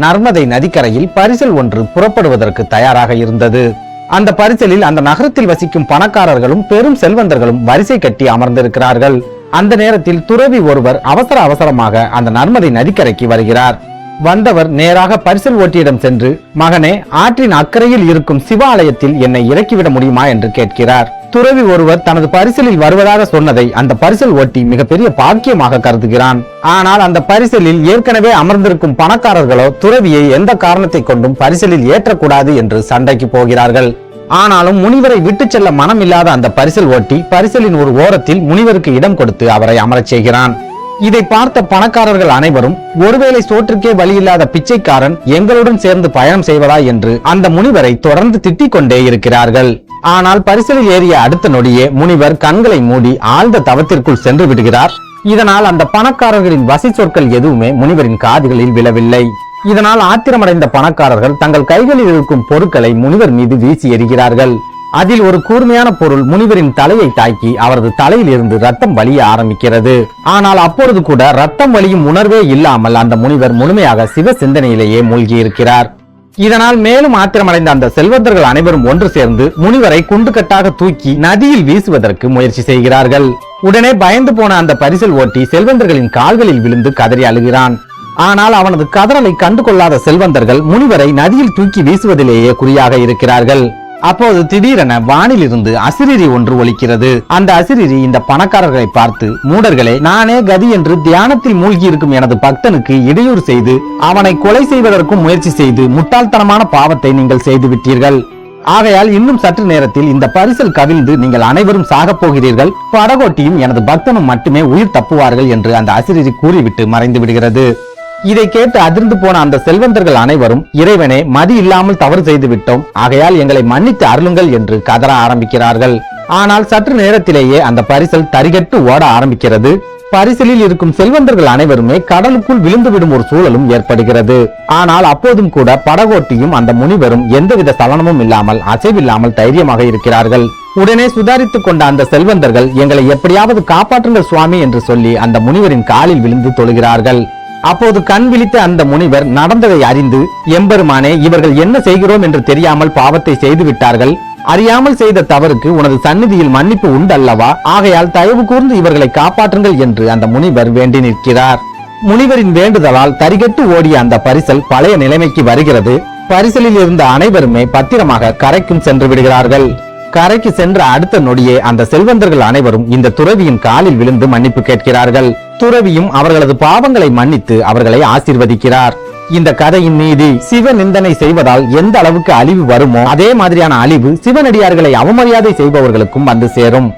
நர்மதை நதிக்கரையில் பரிசல் ஒன்று புறப்படுவதற்கு தயாராக இருந்தது. அந்த பரிசலில் அந்த நகரத்தில் வசிக்கும் பணக்காரர்களும் பெரும் செல்வந்தர்களும் வரிசை கட்டி அமர்ந்திருக்கிறார்கள். அந்த நேரத்தில் துறவி ஒருவர் அவசர அவசரமாக அந்த நர்மதை நதிக்கரைக்கு வருகிறார். வந்தவர் நேராக பரிசல் ஓட்டியிடம் சென்று மகனே ஆற்றின் அக்கறையில் இருக்கும் சிவாலயத்தில் என்னை இறக்கிவிட முடியுமா? என்று கேட்கிறார். துறவி ஒருவர் தனது பரிசலில் வருவதாக சொன்னதை அந்த பரிசல் ஓட்டி மிகப்பெரிய பாக்கியமாக கருதுகிறான். ஆனால் அந்த பரிசலில் ஏற்கனவே அமர்ந்திருக்கும் பணக்காரர்களோ துறவியை எந்த காரணத்தை கொண்டும் பரிசலில் ஏற்றக்கூடாது என்று சண்டைக்கு போகிறார்கள். ஆனாலும் முனிவரை விட்டுச் செல்ல மனமில்லாத அந்த பரிசல் ஓட்டி பரிசலின் ஒரு ஓரத்தில் முனிவருக்கு இடம் கொடுத்து அவரை அமரச் செய்கிறான். இதை பார்த்த பணக்காரர்கள் அனைவரும் ஒருவேளை சோற்றுக்கே வழியில்லாத பிச்சைக்காரன் எங்களுடன் சேர்ந்து பயணம் செய்வதா என்று அந்த முனிவரை தொடர்ந்து திட்டிக் கொண்டே இருக்கிறார்கள். ஆனால் பரிசலில் ஏறிய அடுத்த நொடியே முனிவர் கண்களை மூடி ஆழ்ந்த தவத்திற்குள் சென்று விடுகிறார். இதனால் அந்த பணக்காரர்களின் வசி சொற்கள் எதுவுமே முனிவரின் காதுகளில் விழவில்லை. இதனால் ஆத்திரமடைந்த பணக்காரர்கள் தங்கள் கைகளில் இருக்கும் பொருட்களை முனிவர் மீது வீசி எறிகிறார்கள். அதில் ஒரு கூர்மையான பொருள் முனிவரின் தலையை தாக்கி அவரது தலையில் இருந்து ரத்தம் வலிய ஆரம்பிக்கிறது. ஆனால் அப்பொழுது கூட ரத்தம் வலியும் உணர்வே இல்லாமல் அந்த முனிவர் முழுமையாக சிவ சிந்தனையிலேயே மூழ்கி இருக்கிறார் இதனால் மேலும் ஆத்திரமடைந்த அந்த செல்வந்தர்கள் அனைவரும் ஒன்று சேர்ந்து முனிவரை குண்டுகட்டாக தூக்கி நதியில் வீசுவதற்கு முயற்சி செய்கிறார்கள். உடனே பயந்து போன அந்த பரிசல் ஓட்டி செல்வந்தர்களின் கால்களில் விழுந்து கதறி அழுகிறான். ஆனால் அவனது கதறலை கண்டு கொள்ளாத செல்வந்தர்கள் முனிவரை நதியில் தூக்கி வீசுவதிலேயே குறியாக இருக்கிறார்கள். அப்போது திடீரென வானிலிருந்து அசிரிரி ஒன்று ஒலிக்கிறது. அந்த அசிரிரி இந்த பணக்காரர்களை பார்த்து மூடர்களே நானே கதி என்று தியானத்தில் மூழ்கி இருக்கும் எனது பக்தனுக்கு இடையூறு செய்து அவனை கொலை செய்வதற்கும் முயற்சி செய்து முட்டாள்தனமான பாவத்தை நீங்கள் செய்து விட்டீர்கள் ஆகையால் இன்னும் சற்று நேரத்தில் இந்த பரிசல் கவிழ்ந்து நீங்கள் அனைவரும் சாகப் போகிறீர்கள். படகோட்டியும் எனது பக்தனும் மட்டுமே உயிர் தப்புவார்கள் என்று அந்த அசிரிரி கூறிவிட்டு மறைந்து விடுகிறது இதை கேட்டு அதிர்ந்து போன அந்த செல்வந்தர்கள் அனைவரும் இறைவனே மதி இல்லாமல் தவறு செய்து விட்டோம். ஆகையால் எங்களை மன்னித்து அருளுங்கள் என்று கதற ஆரம்பிக்கிறார்கள். ஆனால் சற்று நேரத்திலேயே அந்த பரிசல் தரிகட்டு ஓட ஆரம்பிக்கிறது. பரிசலில் இருக்கும் செல்வந்தர்கள் அனைவருமே கடலுக்குள் விழுந்து விடும் ஒரு சூழலும் ஏற்படுகிறது. ஆனால் அப்போதும் கூட படகோட்டியும் அந்த முனிவரும் எந்தவித சலனமும் இல்லாமல் அசைவில்லாமல் தைரியமாக இருக்கிறார்கள். உடனே சுதாரித்துக் கொண்ட அந்த செல்வந்தர்கள் எங்களை எப்படியாவது காப்பாற்றுங்கள் சுவாமி என்று சொல்லி அந்த முனிவரின் காலில் விழுந்து தொழுகிறார்கள். அப்போது கண் விழித்த அந்த முனிவர் நடந்ததை அறிந்து எம்பெருமானே இவர்கள் என்ன செய்கிறோம் என்று தெரியாமல் பாவத்தை செய்து விட்டார்கள். அறியாமல் செய்த தவறுக்கு உனது சந்நிதியில் மன்னிப்பு உண்டல்லவா? ஆகையால் தயவு கூர்ந்து இவர்களை காப்பாற்றுங்கள் என்று அந்த முனிவர் வேண்டி நிற்கிறார். முனிவரின் வேண்டுதலால் தரிகட்டு ஓடிய அந்த பரிசல் பழைய நிலைமைக்கு வருகிறது. பரிசலில் இருந்த அனைவருமே பத்திரமாக கரைக்கும் சென்று விடுகிறார்கள். கரைக்கு சென்ற அடுத்த நொடியே அந்த செல்வந்தர்கள் அனைவரும் இந்த துறவியின் காலில் விழுந்து மன்னிப்பு கேட்கிறார்கள். துறவியும் அவர்களது பாவங்களை மன்னித்து அவர்களை ஆசிர்வதிக்கிறார். இந்த கதையின் நீதி சிவ நிந்தனை செய்வதால் எந்த அளவுக்கு அழிவு வருமோ அதே மாதிரியான அழிவு சிவனடியார்களை அவமரியாதை செய்பவர்களுக்கும் வந்து சேரும்.